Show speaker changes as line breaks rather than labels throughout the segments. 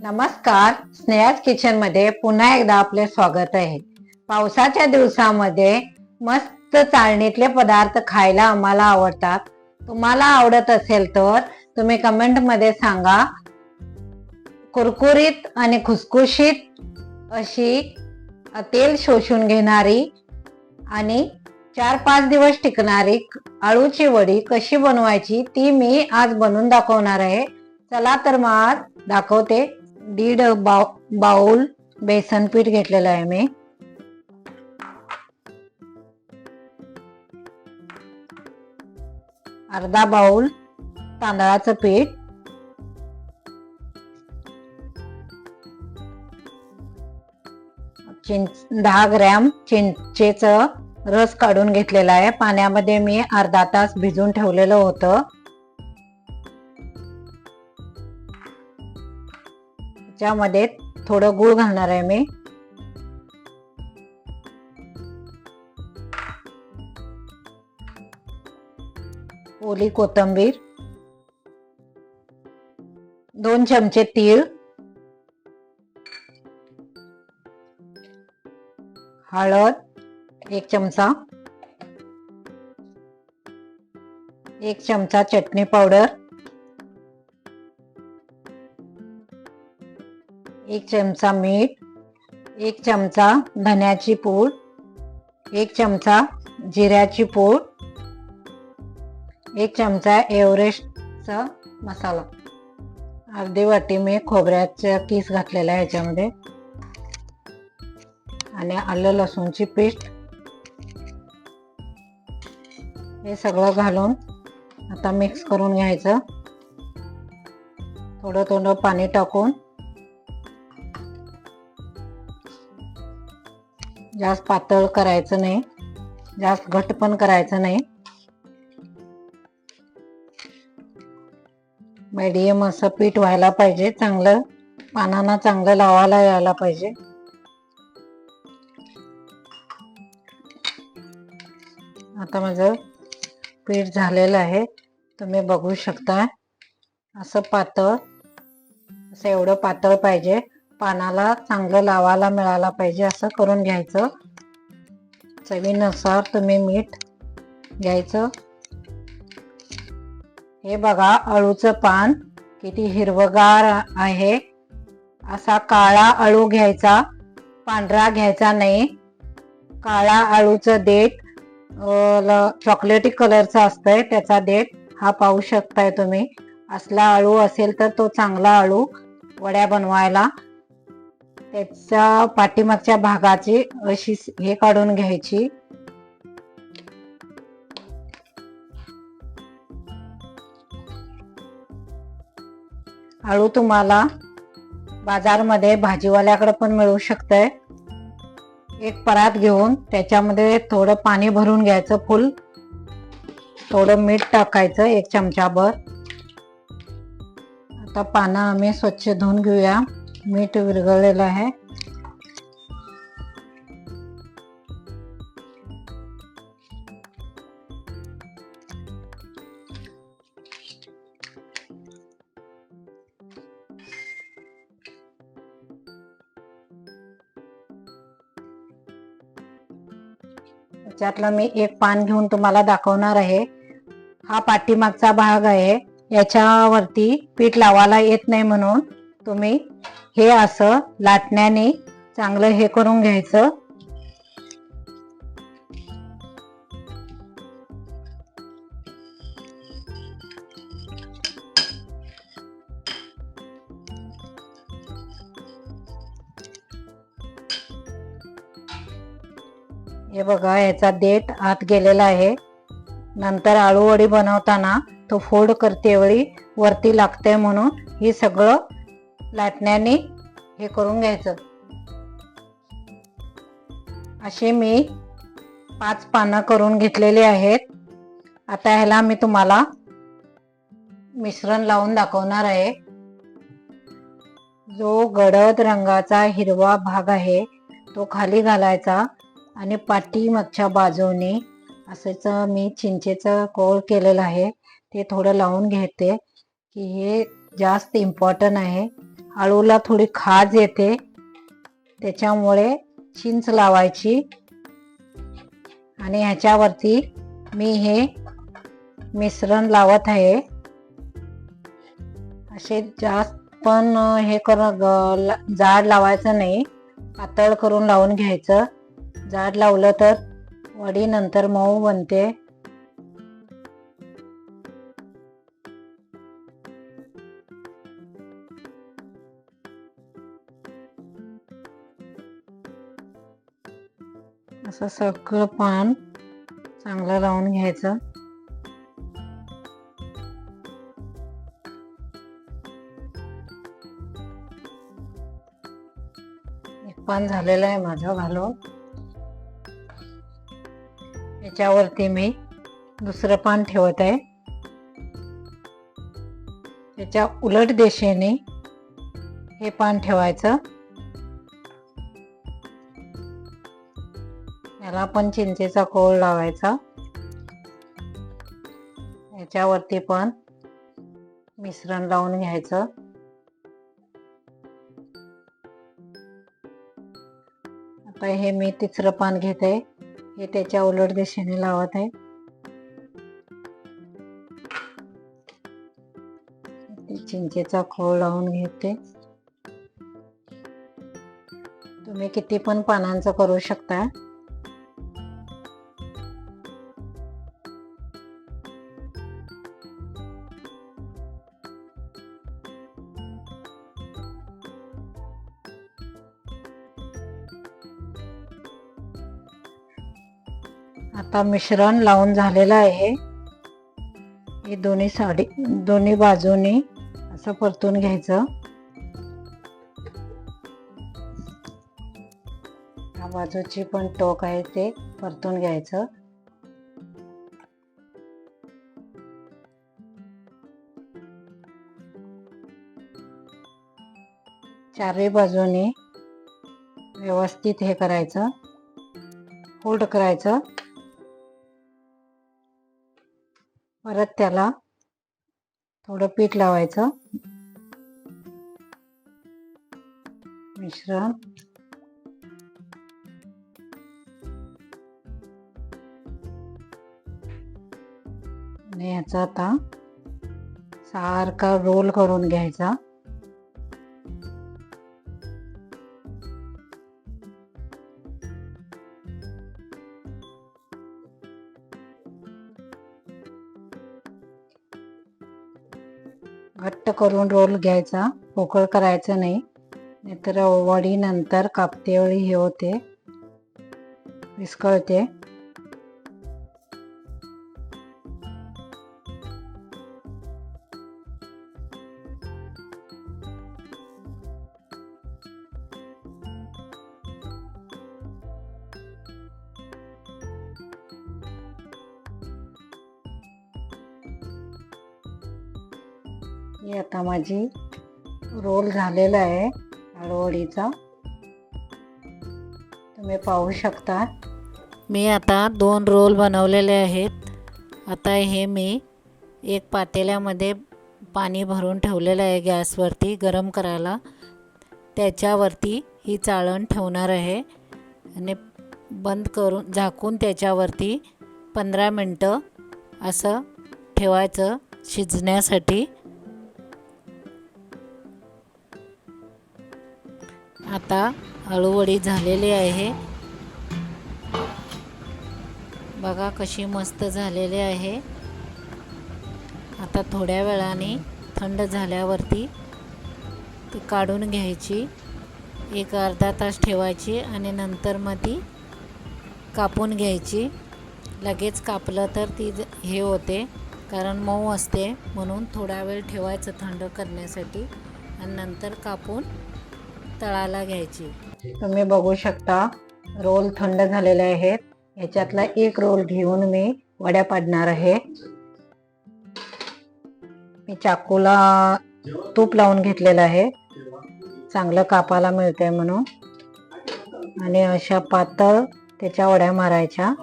नमस्कार. स्नेहाज किचनमध्ये पुन्हा एकदा आपले स्वागत आहे. पावसाच्या दिवसामध्ये मस्त चाळणीतले पदार्थ खायला आम्हाला आवडतात. तुम्हाला आवडत असेल तर तुम्ही कमेंटमध्ये सांगा. कुरकुरीत आणि खुसखुशीत अशी तेल शोषून घेणारी आणि चार पाच दिवस टिकणारी आळूची वडी कशी बनवायची ती मी आज बनवून दाखवणार आहे. चला तर मग आज दाखवते. दीड बाउ बाउल बेसन पीठ घेतलेलं आहे मी. अर्धा बाउल तांदळाचं पीठ. चिंच दहा ग्रॅम चिंचेचं रस काढून घेतलेला आहे. पाण्यामध्ये मी अर्धा तास भिजून ठेवलेलं होतं. ज्यामध्ये थोडं गूळ घालणार आहे मी. ओली कोथंबीर. दोन चमचे तीळ. हळद एक चमचा. एक चमचा चटणी पावडर. एक चमचा मीठ एक चमचा धन्याची पूड एक चमचा जिऱ्याची पूड एक चमचा एव्हरेस्टचा मसाला. अर्धी वाटी मी खोबऱ्याचा किस घातलेला आहे याच्यामध्ये. आणि आलं लसूणची पेस्ट. हे सगळं घालून आता मिक्स करून घ्यायचं. थोडं थोडं पाणी टाकून जास्त पातळ करायचं नाही. जास्त घट पण करायचं नाही. मीडियम असं पीठ व्हायला पाहिजे. चांगलं पानांना चांगलं लावायला यायला पाहिजे. आता माझं पीठ झालेलं आहे. तुम्ही बघू शकता. असं पातळ असं एवढं पातळ पाहिजे. पानाला चांगलं लावायला मिळायला पाहिजे असं करून घ्यायचं. चवीनुसार तुम्ही मीठ घ्यायचं. हे बघा अळूचं पान किती हिरवगार आहे. असा काळा अळू घ्यायचा पांढरा घ्यायचा नाही. काळा अळूचं देठ चॉकलेटी कलरचा असतंय त्याचा देठ हा पाहू शकताय तुम्ही. असला अळू असेल तर तो चांगला अळू वड्या बनवायला त्याच्या पाठीमागच्या भागाची अशी हे काढून घ्यायची. आळू तुम्हाला बाजारमध्ये भाजीवाल्याकडे पण मिळू शकतंय. एक परात घेऊन त्याच्यामध्ये थोडं पाणी भरून घ्यायचं फुल. थोडं मीठ टाकायचं एक चमचाभर. आता पानं आम्ही स्वच्छ धुवून घेऊया. मीठ विरघळलेलं आहे. त्याच्यातलं मी एक पान घेऊन तुम्हाला दाखवणार आहे. हा पाठीमागचा भाग आहे. याच्यावरती पीठ लावायला येत नाही म्हणून तुम्ही हे असं लाटण्याने चांगलं हे करून घ्यायचं. हे बघा याचा देठ आत गेलेला आहे. नंतर आळूवडी बनवताना तो फोड करते वेळी वरती लागते म्हणून हे सगळं लाटण्याने हे करून घ्यायचं. असे मी पाच पानं करून घेतलेली आहेत. आता ह्याला मी तुम्हाला मिश्रण लावून दाखवणार आहे. जो गडद रंगाचा हिरवा भाग आहे तो खाली घालायचा आणि पाठीमागच्या बाजूने असंच मी चिंचेचं कोळ केलेलं आहे ते थोडं लावून घेते की हे जास्त इम्पॉर्टंट आहे. आळूला थोडी खाज येते. त्याच्यामुळे चिंच लावायची. आणि ह्याच्यावरती मी हे मिश्रण लावत आहे. असे जास्त पण हे कर ग- ला- जाड लावायचं नाही. पातळ करून लावून घ्यायचं. जाड लावलं तर वडी नंतर मऊ बनते. असं सगळं पान चांगलं लावून घ्यायचं. एक पान झालेलं आहे माझं घालून. याच्यावरती मी दुसरं पान ठेवत आहे. त्याच्या उलट दिशेने हे पान ठेवायचं. याला पण चिंचेचा कोळ लावायचा. याच्यावरती पण मिश्रण लावून घ्यायचं. आता हे मी तिसरं पान घेत. आहे हे त्याच्या उलट दिशेने लावत आहे. चिंचेचा खोळ लावून घेते. तुम्ही किती पण पानांचं करू शकता. आता मिश्रण लावून झालेलं आहे. हे दोन्ही साडी दोन्ही बाजूनी असं परतून घ्यायचं. ह्या बाजूची पण टोक आहे ते परतून घ्यायचं. चारही बाजूनी व्यवस्थित हे करायचं. फोल्ड करायचं. परत त्याला थोडं पीठ लावायचं. मिश्रण. आणि ह्याचा आता सारखा रोल करून घ्यायचा. करून रोल घ्यायचा. पोकळ करायचं नाही. नाहीतर वडी नंतर कापते हे होते. विस्कळते. ही आता माझी रोल झालेला आहे आळूवडीचा तुम्ही पाहू शकता. मी आता दोन रोल बनवलेले आहेत. आता हे मी एक पातेल्यामध्ये पाणी भरून ठेवलेलं आहे गॅसवरती गरम करायला. त्याच्यावरती ही चाळण ठेवणार आहे. आणि बंद करून झाकून त्याच्यावरती पंधरा मिनटं असं ठेवायचं शिजण्यासाठी. आता अळूवडी झालेली आहे. बघा कशी मस्त झालेली आहे. आता थोड्या वेळाने थंड झाल्यावरती ती काढून घ्यायची. एक अर्धा तास ठेवायची आणि नंतर मग ती कापून घ्यायची. लगेच कापलं तर ती हे होते. कारण मऊ असते म्हणून थोडा वेळ ठेवायचं थंड करण्यासाठी आणि नंतर कापून तळाला घ्यायची. तुम्ही बघू शकता रोल थंड झालेले आहेत. ह्याच्यातला एक रोल घेऊन मी वड्या पाडणार आहे. मी चाकूला तूप लावून घेतलेलं आहे. चांगलं कापाला मिळतंय म्हणून. आणि अशा पातळ त्याच्या वड्या मारायच्या.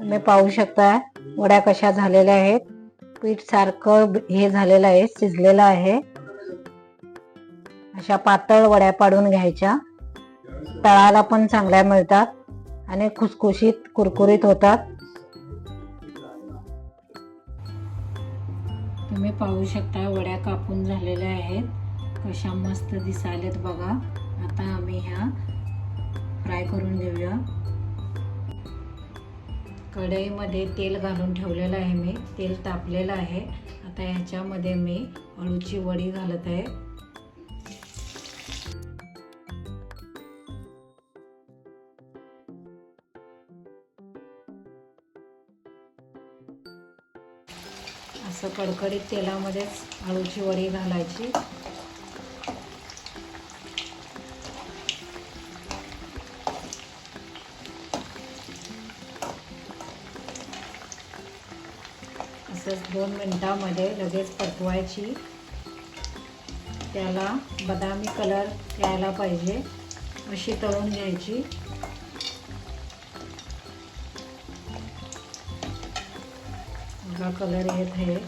तुम्ही पाहू शकता वड्या कशा झालेल्या आहेत. पीठ सारखं हे झालेलं आहे शिजलेलं आहे. अशा पातळ वड्या पाडून घ्यायच्या. तळाला पण चांगल्या मिळतात आणि खुसखुशीत कुरकुरीत होतात. तुम्ही पाहू शकता वड्या कापून झालेल्या आहेत. कशा मस्त दिसायलेत बघा. आता आम्ही ह्या फ्राय करून घेऊया. कढईमध्ये तेल घालून ठेवलेलं आहे मी. तेल तापलेलं आहे. आता ह्याच्यामध्ये मी अळूची वडी घालत आहे. असं कडकडीत तेलामध्येच अळूची वडी घालायची. असंच दोन मिनटामध्ये लगेच परतवायची त्याला बदामी कलर यायला पाहिजे अशी तळून घ्यायची. बघा कलर येत आहे.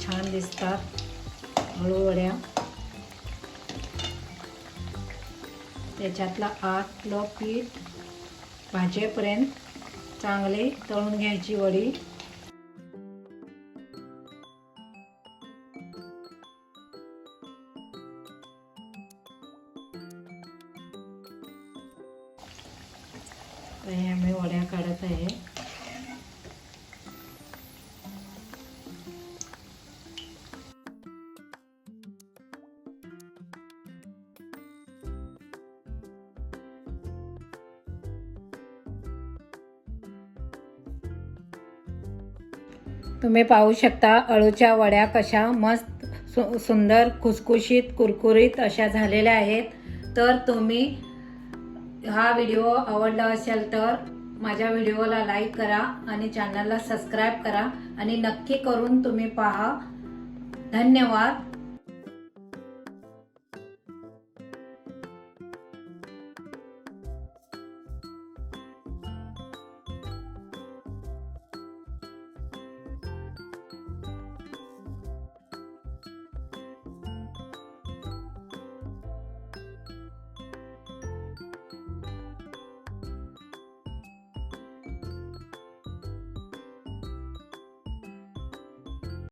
छान दिसतात. हळूवड्या त्याच्यातला आतलं पीठ भाजेपर्यंत चांगले तळून घ्यायची वडी. तर हे आम्ही वड्या काढत आहे. तुम्ही पाहू शकता अळूच्या वड्या कशा मस्त सु सुंदर खुसखुशीत कुरकुरीत अशा झालेल्या आहेत. तर तुम्ही हा व्हिडिओ आवडला असेल तर माझ्या व्हिडिओला लाईक करा आणि चॅनलला सबस्क्राईब करा. आणि नक्की करून तुम्ही पहा. धन्यवाद.